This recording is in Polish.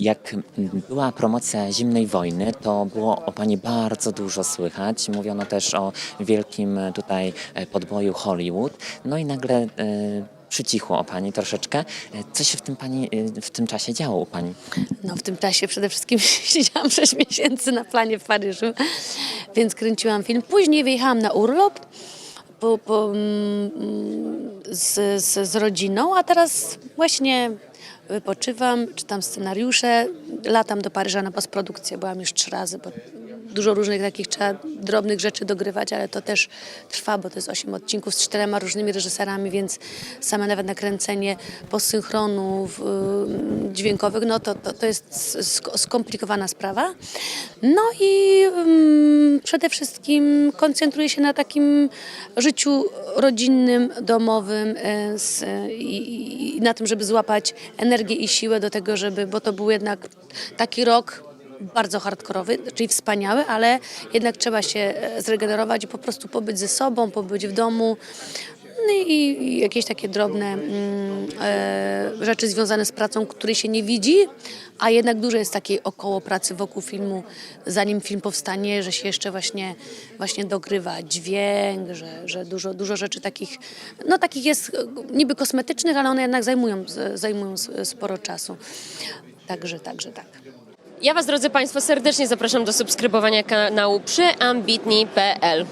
Jak była promocja zimnej wojny, to było o pani bardzo dużo słychać. Mówiono też o wielkim tutaj e, podboju Hollywood. No i nagle e, przycichło o pani troszeczkę. E, Co się w tym, pani, w tym czasie działo u pani? No, w tym czasie przede wszystkim siedziałam 6 miesięcy na planie w Paryżu, więc kręciłam film. Później wyjechałam na urlop po, po, mm, z, z, z rodziną, a teraz właśnie wypoczywam, czytam scenariusze, latam do Paryża na postprodukcję. Byłam już trzy razy, bo dużo różnych takich trzeba drobnych rzeczy dogrywać, ale to też trwa, bo to jest osiem odcinków z czterema różnymi reżyserami, więc same nawet nakręcenie posynchronów y, dźwiękowych, no to, to, to jest sk- skomplikowana sprawa. No i ym, przede wszystkim koncentruję się na takim życiu rodzinnym, domowym y, z, i, i na tym, żeby złapać energię i siłę do tego, żeby, bo to był jednak taki rok bardzo hardkorowy, czyli wspaniały, ale jednak trzeba się e, zregenerować i po prostu pobyć ze sobą, pobyć w domu. No i, jakieś takie drobne mm, e, rzeczy związane z pracą, której się nie widzi, a jednak dużo jest takiej około pracy wokół filmu, zanim film powstanie, że się jeszcze właśnie, właśnie dogrywa dźwięk, że, że dużo, dużo rzeczy takich, no takich jest niby kosmetycznych, ale one jednak zajmują, zajmują sporo czasu. Także, także tak. Ja Was, drodzy Państwo, serdecznie zapraszam do subskrybowania kanału przeambitni.pl.